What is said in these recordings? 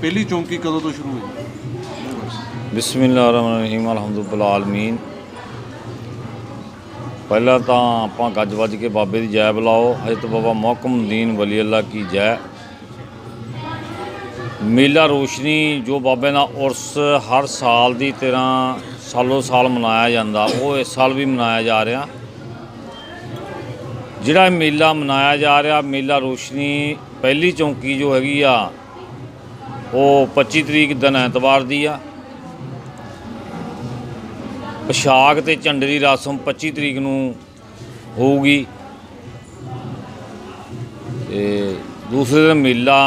ਪਹਿਲੀ ਚੌਂਕੀ ਕਦੋਂ ਤੋਂ ਸ਼ੁਰੂ ਹੋਈ? ਬਿਸਮਿਲ੍ਲਾਹਿਰਰਹਿਮਾਨਿਰਰਹੀਮ ਅਲਹਮਦੁਲਿਲ ਆਲਮੀਨ ਪਹਿਲਾਂ ਤਾਂ ਆਪਾਂ ਗੱਜ ਵੱਜ ਕੇ ਬਾਬੇ ਦੀ ਜੈ ਬੁਲਾਓ। ਹਜ਼ਰਤ ਬਾਬਾ ਮੁਹਕਮਦੀਨ ਵਲੀ ਅੱਲਾ ਕੀ ਜੈ। ਮੇਲਾ ਰੋਸ਼ਨੀ ਜੋ ਬਾਬੇ ਦਾ ਉਰਸ ਹਰ ਸਾਲ ਦੀ ਤਰ੍ਹਾਂ ਸਾਲੋ ਸਾਲ ਮਨਾਇਆ ਜਾਂਦਾ, ਉਹ ਇਸ ਸਾਲ ਵੀ ਮਨਾਇਆ ਜਾ ਰਿਹਾ। ਜਿਹੜਾ ਮੇਲਾ ਮਨਾਇਆ ਜਾ ਰਿਹਾ, ਮੇਲਾ ਰੋਸ਼ਨੀ ਪਹਿਲੀ ਚੌਂਕੀ ਜੋ ਹੈਗੀ ਆ ਉਹ 25 ਤਰੀਕ ਦਿਨ ਐਤਵਾਰ ਦੀ ਆ। ਪੋਸ਼ਾਕ ਤੇ ਝੰਡੇ ਦੀ ਰਸਮ 25 ਤਰੀਕ ਨੂੰ ਹੋਊਗੀ। ਤੇ ਦੂਸਰੇ ਦਿਨ ਮੇਲਾ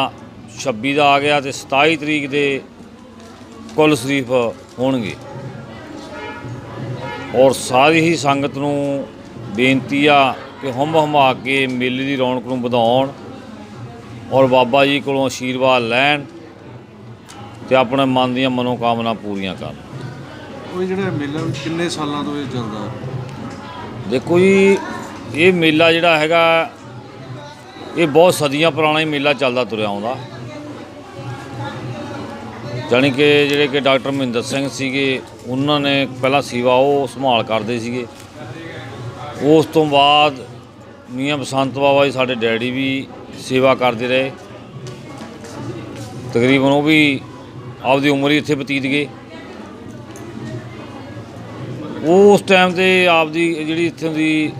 26 ਦਾ ਆ ਗਿਆ ਤੇ 27 ਤਰੀਕ ਦੇ ਕੁੱਲ ਸ਼ਰੀਫ ਹੋਣਗੇ। ਔਰ ਸਾਰੀ ਹੀ ਸੰਗਤ ਨੂੰ ਬੇਨਤੀ ਆ ਕਿ ਹਮ ਹਮਾ ਕੇ ਮੇਲੇ ਦੀ ਰੌਣਕ ਨੂੰ ਵਧਾਉਣ ਔਰ ਬਾਬਾ ਜੀ ਕੋਲੋਂ ਆਸ਼ੀਰਵਾਦ ਲੈਣ। ਤੇ ਆਪਣੇ ਮਨ ਦੀਆਂ ਮਨੋਕਾਮਨਾ ਪੂਰੀਆਂ ਕਰਨ। ਉਹ ਜਿਹੜਾ ਮੇਲਾ ਕਿੰਨੇ ਸਾਲਾਂ ਤੋਂ ਇਹ ਚੱਲਦਾ ਦੇਖੋ ਜੀ ਇਹ ਮੇਲਾ ਜਿਹੜਾ ਹੈਗਾ ਇਹ ਬਹੁਤ ਸਦੀਆਂ ਪੁਰਾਣਾ ਹੀ ਮੇਲਾ ਚੱਲਦਾ ਤੁਰਿਆ ਆਉਂਦਾ। ਜਾਣੀ ਕਿ ਜਿਹੜੇ ਕਿ ਡਾਕਟਰ ਮਹਿੰਦਰ ਸਿੰਘ ਸੀਗੇ ਉਹਨਾਂ ਨੇ ਪਹਿਲਾਂ ਸੇਵਾ ਉਹ ਸੰਭਾਲ ਕਰਦੇ ਸੀਗੇ। ਉਸ ਤੋਂ ਬਾਅਦ ਮੀਆਂ ਬਸੰਤ ਬਾਬਾ ਜੀ ਸਾਡੇ ਡੈਡੀ ਵੀ ਸੇਵਾ ਕਰਦੇ ਰਹੇ। ਤਕਰੀਬਨ ਉਹ ਵੀ ਆਪਦੀ ਉਮਰ ਹੀ ਇੱਥੇ ਬਤੀਤ ਗਏ ਉਹ ਉਸ ਟਾਈਮ ਤੇ ਆਪਦੀ ਜਿਹੜੀ ਇੱਥੋਂ ਦੀ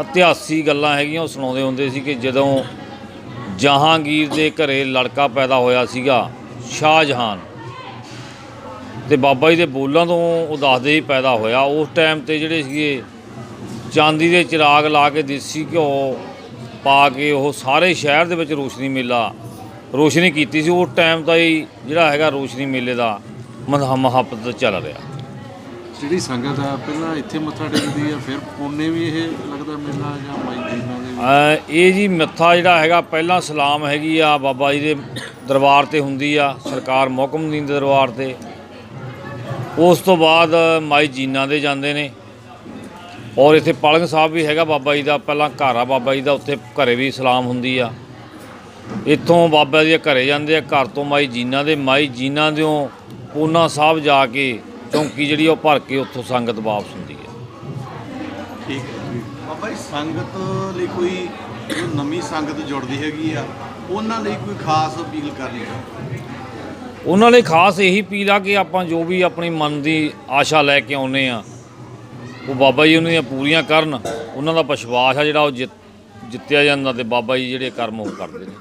ਇਤਿਹਾਸੀ ਗੱਲਾਂ ਹੈਗੀਆਂ, ਉਹ ਸੁਣਾਉਂਦੇ ਹੁੰਦੇ ਸੀ ਕਿ ਜਦੋਂ ਜਹਾਂਗੀਰ ਦੇ ਘਰੇ ਲੜਕਾ ਪੈਦਾ ਹੋਇਆ ਸੀਗਾ, ਸ਼ਾਹਜਹਾਨ, ਤੇ ਬਾਬਾ ਜੀ ਦੇ ਬੋਲਾਂ ਤੋਂ ਉਹ ਦੱਸਦੇ ਹੀ ਪੈਦਾ ਹੋਇਆ। ਉਸ ਟਾਈਮ ਤੇ ਜਿਹੜੇ ਸੀਗੇ, ਚਾਂਦੀ ਦੇ ਚਿਰਾਗ ਲਾ ਕੇ ਦੇਸੀ ਘਿਓ ਪਾ ਕੇ ਉਹ ਸਾਰੇ ਸ਼ਹਿਰ ਦੇ ਵਿੱਚ ਰੋਸ਼ਨੀ ਮੇਲਾ ਰੋਸ਼ਨੀ ਕੀਤੀ ਸੀ ਉਸ ਟਾਈਮ ਤਾਂ ਹੀ ਜਿਹੜਾ ਹੈਗਾ ਰੋਸ਼ਨੀ ਮੇਲੇ ਦਾ ਮਹਾ ਮਹਾਪਤ ਚੱਲ ਰਿਹਾ। ਜਿਹੜੀ ਸੰਗਤ ਆ ਪਹਿਲਾਂ ਇੱਥੇ ਮੱਥਾ ਟੇਕਦੀ ਆ ਫਿਰ ਪੁਣੇ ਵੀ ਇਹ ਲੱਗਦਾ ਮੇਲਾ ਜਾਂ ਮਾਈ ਦੇ ਇਹ ਜੀ ਮੱਥਾ ਜਿਹੜਾ ਹੈਗਾ ਪਹਿਲਾਂ ਸਲਾਮ ਹੈਗੀ ਆ ਬਾਬਾ ਜੀ ਦੇ ਦਰਬਾਰ ਤੇ ਹੁੰਦੀ ਆ ਸਰਕਾਰ ਮੁਹਕਮਦੀਨ ਦੇ ਦਰਬਾਰ ਤੇ। ਉਸ ਤੋਂ ਬਾਅਦ ਮਾਈ ਜੀਨਾ ਦੇ ਜਾਂਦੇ ਨੇ। ਔਰ ਇੱਥੇ ਪਲੰਗ ਸਾਹਿਬ ਵੀ ਹੈਗਾ ਬਾਬਾ ਜੀ ਦਾ ਪਹਿਲਾਂ ਘਰ ਆ ਬਾਬਾ ਜੀ ਦਾ ਉੱਥੇ ਘਰੇ ਵੀ ਸਲਾਮ ਹੁੰਦੀ ਆ। ਇੱਥੋਂ ਬਾਬਾ ਜੀ ਦੇ ਘਰੇ ਜਾਂਦੇ ਆ ਘਰ ਤੋਂ ਮਾਈ ਜੀਨਾ ਦੇ ਮਾਈ ਜੀਨਾ ਦਿਓ ਪੂਨਾ ਸਾਹਿਬ ਜਾ ਕੇ ਚੌਂਕੀ ਜਿਹੜੀ ਉਹ ਭਰ ਕੇ ਉੱਥੋਂ ਸੰਗਤ ਵਾਪਸ ਹੁੰਦੀ ਹੈ ਠੀਕ ਹੈ ਬਾਬਾ ਜੀ ਸੰਗਤ ਲਈ ਕੋਈ ਜੋ ਨਵੀਂ ਸੰਗਤ ਜੁੜਦੀ ਹੈਗੀ ਆ ਉਹਨਾਂ ਲਈ ਕੋਈ ਖਾਸ ਅਪੀਲ ਕਰਨੀ ਚਾਹੁੰਦੇ ਉਹਨਾਂ ਲਈ ਖਾਸ ਇਹੀ ਅਪੀਲ ਆ ਕਿ ਆਪਾਂ ਜੋ ਵੀ ਆਪਣੀ ਮਨ ਦੀ ਆਸ਼ਾ ਲੈ ਕੇ ਆਉਨੇ ਆ ਉਹ ਬਾਬਾ ਜੀ ਉਹਨਾਂ ਦੀਆਂ ਪੂਰੀਆਂ ਕਰਨ ਉਹਨਾਂ ਦਾ ਵਿਸ਼ਵਾਸ ਆ ਜਿਹੜਾ ਉਹ ਜਿੱਤ- ਜਿੱਤਿਆ ਜਾਂਦਾ ਤੇ ਬਾਬਾ ਜੀ ਜਿਹੜੇ ਕਰਮ ਉਹ ਕਰਦੇ ਨੇ।